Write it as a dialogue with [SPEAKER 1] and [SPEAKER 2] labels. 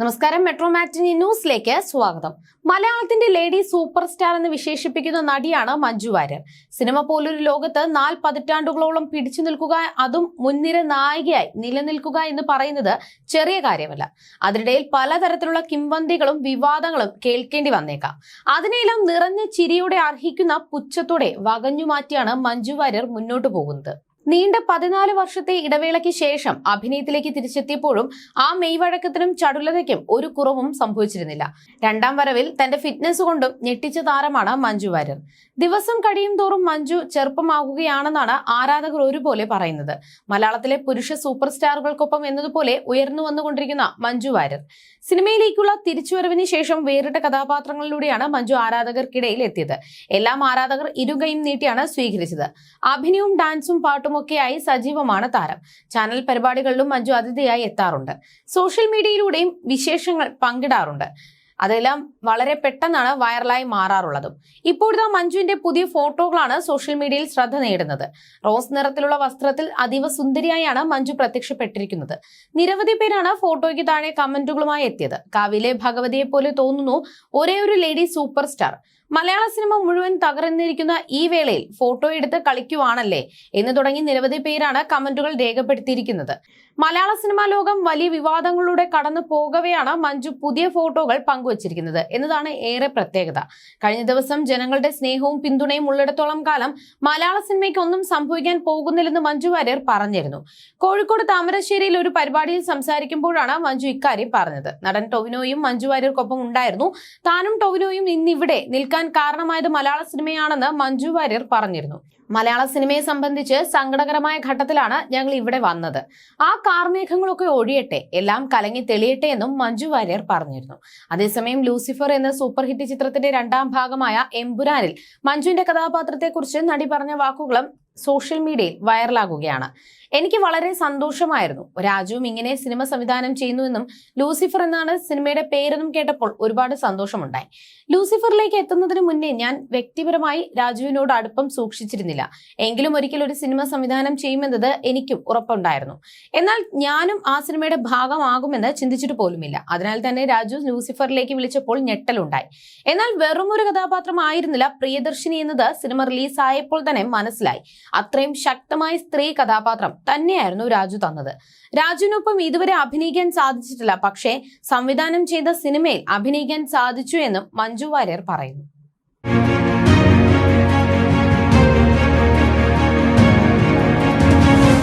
[SPEAKER 1] നമസ്കാരം മെട്രോ മാറ്റിനി ന്യൂസിലേക്ക് സ്വാഗതം. മലയാളത്തിന്റെ ലേഡി സൂപ്പർ സ്റ്റാർ എന്ന് വിശേഷിപ്പിക്കുന്ന നടിയാണ് മഞ്ജു വാര്യർ. സിനിമ പോലൊരു ലോകത്ത് നാല് പതിറ്റാണ്ടുകളോളം പിടിച്ചു നിൽക്കുക അതും മുൻനിര നായികയായി നിലനിൽക്കുക എന്ന് പറയുന്നത് ചെറിയ കാര്യമല്ല. അതിനിടയിൽ പലതരത്തിലുള്ള കിംവന്തികളും വിവാദങ്ങളും കേൾക്കേണ്ടി വന്നേക്കാം. അതിനെല്ലാം നിറഞ്ഞ ചിരിയോടെ അർഹിക്കുന്ന പുച്ഛത്തോടെ വകഞ്ഞുമാറ്റിയാണ് മഞ്ജു വാര്യർ മുന്നോട്ടു പോകുന്നത്. നീണ്ട പതിനാല് വർഷത്തെ ഇടവേളയ്ക്ക് ശേഷം അഭിനയത്തിലേക്ക് തിരിച്ചെത്തിയപ്പോഴും ആ മെയ്വഴക്കത്തിനും ചടുലതയ്ക്കും ഒരു കുറവും സംഭവിച്ചിരുന്നില്ല. രണ്ടാം വരവിൽ തന്റെ ഫിറ്റ്നസ് കൊണ്ടും ഞെട്ടിച്ച താരമാണ് മഞ്ജു വാര്യർ. ദിവസം കഴിയും തോറും മഞ്ജു ചെറുപ്പമാകുകയാണെന്നാണ് ആരാധകർ ഒരുപോലെ പറയുന്നത്. മലയാളത്തിലെ പുരുഷ സൂപ്പർ സ്റ്റാറുകൾക്കൊപ്പം എന്നതുപോലെ ഉയർന്നു വന്നുകൊണ്ടിരിക്കുന്ന മഞ്ജു വാര്യർ. സിനിമയിലേക്കുള്ള തിരിച്ചുവരവിന് ശേഷം വേറിട്ട കഥാപാത്രങ്ങളിലൂടെയാണ് മഞ്ജു ആരാധകർക്കിടയിൽ എത്തിയത്. എല്ലാം ആരാധകർ ഇരുകൈയും നീട്ടിയാണ് സ്വീകരിച്ചത്. അഭിനയവും ഡാൻസും പാട്ടുമൊക്കെയായി സജീവമാണ് താരം. ചാനൽ പരിപാടികളിലും മഞ്ജു അതിഥിയായി എത്താറുണ്ട്. സോഷ്യൽ മീഡിയയിലൂടെയും വിശേഷങ്ങൾ പങ്കിടാറുണ്ട്. അതെല്ലാം വളരെ പെട്ടെന്നാണ് വൈറലായി മാറാറുള്ളതും. ഇപ്പോഴത്തെ മഞ്ജുവിന്റെ പുതിയ ഫോട്ടോകളാണ് സോഷ്യൽ മീഡിയയിൽ ശ്രദ്ധ നേടുന്നത്. റോസ് നിറത്തിലുള്ള വസ്ത്രത്തിൽ അതീവ സുന്ദരിയായാണ് മഞ്ജു പ്രത്യക്ഷപ്പെട്ടിരിക്കുന്നത്. നിരവധി പേരാണ് ഫോട്ടോയ്ക്ക് താഴെ കമന്റുകളുമായി എത്തിയത്. കാവിലെ ഭഗവതിയെ പോലെ തോന്നുന്നു ഒരേ ഒരു ലേഡി സൂപ്പർ സ്റ്റാർ. മലയാള സിനിമ മുഴുവൻ തകർന്നിരിക്കുന്ന ഈ വേളയിൽ ഫോട്ടോ എടുത്ത് കളിക്കുവാണല്ലേ എന്ന് തുടങ്ങി നിരവധി പേരാണ് കമന്റുകൾ രേഖപ്പെടുത്തിയിരിക്കുന്നത്. മലയാള സിനിമാ ലോകം വലിയ വിവാദങ്ങളിലൂടെ കടന്നു പോകവെയാണ് മഞ്ജു പുതിയ ഫോട്ടോകൾ പങ്കുവച്ചിരിക്കുന്നത് എന്നതാണ് ഏറെ പ്രത്യേകത. കഴിഞ്ഞ ദിവസം ജനങ്ങളുടെ സ്നേഹവും പിന്തുണയും ഉള്ളിടത്തോളം കാലം മലയാള സിനിമയ്ക്ക് ഒന്നും സംഭവിക്കാൻ പോകുന്നില്ലെന്ന് മഞ്ജു വാര്യർ പറഞ്ഞിരുന്നു. കോഴിക്കോട് താമരശ്ശേരിയിൽ ഒരു പരിപാടിയിൽ സംസാരിക്കുമ്പോഴാണ് മഞ്ജു ഇക്കാര്യം പറഞ്ഞത്. നടൻ ടൊവിനോയും മഞ്ജു വാര്യർക്കൊപ്പം ഉണ്ടായിരുന്നു. താനും ടൊവിനോയും ഇന്നിവിടെ നിൽക്കാൻ കാരണമായത് മലയാള സിനിമയാണെന്ന് മഞ്ജു വാര്യർ പറഞ്ഞിരുന്നു. മലയാള സിനിമയെ സംബന്ധിച്ച് സങ്കടകരമായ ഘട്ടത്തിലാണ് ഞങ്ങൾ ഇവിടെ വന്നത്. ആ കാർമേഘങ്ങളൊക്കെ ഒഴിയട്ടെ എല്ലാം കലങ്ങി തെളിയട്ടെ എന്നും മഞ്ജു വാര്യർ പറഞ്ഞിരുന്നു. അതേസമയം ലൂസിഫർ എന്ന സൂപ്പർ ഹിറ്റ് ചിത്രത്തിന്റെ രണ്ടാം ഭാഗമായ എംപുരാനിൽ മഞ്ജുവിന്റെ കഥാപാത്രത്തെക്കുറിച്ച് നടി പറഞ്ഞ വാക്കുകളും സോഷ്യൽ മീഡിയയിൽ വൈറലാകുകയാണ്. എനിക്ക് വളരെ സന്തോഷമായിരുന്നു. രാജുവും ഇങ്ങനെ സിനിമ സംവിധാനം ചെയ്യുന്നുവെന്നും ലൂസിഫർ എന്നാണ് സിനിമയുടെ പേരെന്നും കേട്ടപ്പോൾ ഒരുപാട് സന്തോഷമുണ്ടായി. ലൂസിഫറിലേക്ക് എത്തുന്നതിന് മുന്നേ ഞാൻ വ്യക്തിപരമായി രാജുവിനോട് അടുപ്പം സൂക്ഷിച്ചിരുന്നില്ല. എങ്കിലും ഒരിക്കൽ ഒരു സിനിമ സംവിധാനം ചെയ്യുമെന്നത് എനിക്കും ഉറപ്പുണ്ടായിരുന്നു. എന്നാൽ ഞാനും ആ സിനിമയുടെ ഭാഗമാകുമെന്ന് ചിന്തിച്ചിട്ട് പോലുമില്ല. അതിനാൽ തന്നെ രാജു ലൂസിഫറിലേക്ക് വിളിച്ചപ്പോൾ ഞെട്ടലുണ്ടായി. എന്നാൽ വെറും ഒരു കഥാപാത്രമായിരുന്നില്ല പ്രിയദർശിനി എന്നത് സിനിമ റിലീസായപ്പോൾ തന്നെ മനസ്സിലായി. അത്രയും ശക്തമായ സ്ത്രീ കഥാപാത്രം തന്നെയായിരുന്നു രാജു തന്നത്. രാജുവിനൊപ്പം ഇതുവരെ അഭിനയിക്കാൻ സാധിച്ചിട്ടില്ല. പക്ഷേ സംവിധാനം ചെയ്ത സിനിമയിൽ അഭിനയിക്കാൻ സാധിച്ചു എന്നും മഞ്ജു വാര്യർ പറയുന്നു.